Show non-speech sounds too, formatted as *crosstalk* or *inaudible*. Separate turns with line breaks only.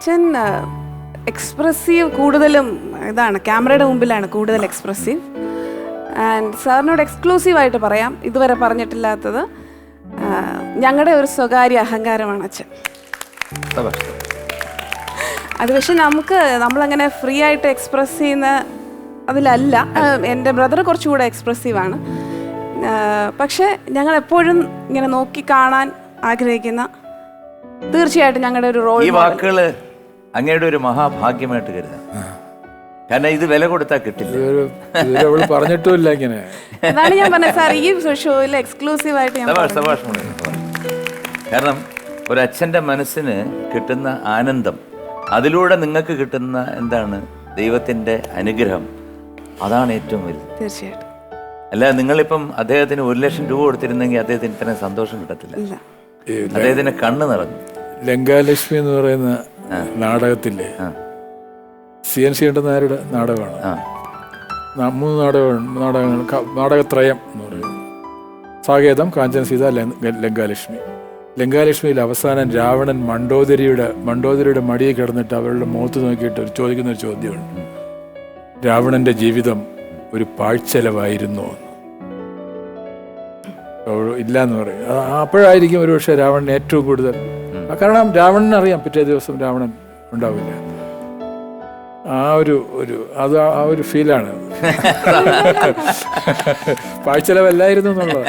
അച്ഛൻ എക്സ്പ്രസീവ് കൂടുതലും ഇതാണ് ക്യാമറയുടെ മുമ്പിലാണ് കൂടുതൽ എക്സ്പ്രസീവ് ആൻഡ് സാറിനോട് എക്സ്ക്ലൂസീവായിട്ട് പറയാം ഇതുവരെ പറഞ്ഞിട്ടില്ലാത്തത്. ഞങ്ങളുടെ ഒരു സ്വകാര്യ അഹങ്കാരമാണ് അച്ഛൻ. അത് പക്ഷെ നമുക്ക് നമ്മളങ്ങനെ ഫ്രീ ആയിട്ട് എക്സ്പ്രസ് ചെയ്യുന്ന അതിലല്ല. എന്റെ ബ്രദർ കുറച്ചുകൂടെ എക്സ്പ്രസീവാണ് പക്ഷെ ഞങ്ങൾ എപ്പോഴും ഇങ്ങനെ നോക്കി കാണാൻ ആഗ്രഹിക്കുന്ന തീർച്ചയായിട്ടും ഞങ്ങളുടെ ഒരു റോൾ
ഈ വാക്കുകൾ അങ്ങയുടെ ഒരു മഹാഭാഗ്യമായിട്ട് കരുതാം. കാരണം ഇത് വില കൊടുത്താൽ കിട്ടില്ല.
പറഞ്ഞിട്ടില്ല പറഞ്ഞിട്ടുമില്ല ഇങ്ങനെ.
അതാണ് ഞാൻ പറഞ്ഞത് സാർ ഈ ഷോയിൽ എക്സ്ക്ലൂസീവ് ആയിട്ട് ഞാൻ.
കാരണം ഒരച്ഛന്റെ മനസ്സിന് കിട്ടുന്ന ആനന്ദം അതിലൂടെ നിങ്ങൾക്ക് കിട്ടുന്ന എന്താണ്? ദൈവത്തിന്റെ അനുഗ്രഹം. അതാണ് ഏറ്റവും വലുത്.
തീർച്ചയായിട്ടും.
അല്ല നിങ്ങളിപ്പം അദ്ദേഹത്തിന് ഒരു ലക്ഷം രൂപ കൊടുത്തിരുന്നെങ്കിൽ അദ്ദേഹത്തിന് ഇത്രയും സന്തോഷം കിട്ടത്തില്ല. അദ്ദേഹത്തിന് കണ്ണ് നിറഞ്ഞു.
ലങ്കാലക്ഷ്മി എന്ന് പറയുന്ന നാടകത്തില്ലേ
ആ.
സി എൻ സി ഉണ്ട് നായരുടെ നാടകമാണ്. മൂന്ന് നാടകമാണ് നാടകങ്ങൾ നാടകത്രയം എന്ന് പറയുന്നത് സാകേതം കാഞ്ചൻ സീത ലങ്കാലക്ഷ്മി. ലങ്കാലക്ഷ്മിയിൽ അവസാനം രാവണൻ മണ്ടോദരിയുടെ മണ്ടോദരിയുടെ മടിയിൽ കിടന്നിട്ട് അവരുടെ മുഖത്ത് നോക്കിയിട്ട് ഒരു ചോദിക്കുന്ന ഒരു ചോദ്യമുണ്ട്. രാവണന്റെ ജീവിതം ഒരു പാഴ്ചെലവായിരുന്നു ഇല്ല എന്ന് പറയും. അപ്പോഴായിരിക്കും ഒരുപക്ഷെ രാവണൻ ഏറ്റവും കൂടുതൽ കാരണം രാവണൻ അറിയാം പിറ്റേ ദിവസം രാവണൻ ഉണ്ടാവില്ല. ആ ഒരു ഒരു അത് ആ- ഒരു ഫീലാണ്. *laughs* പാഴ്ചലവല്ലായിരുന്നു എന്നുള്ളത്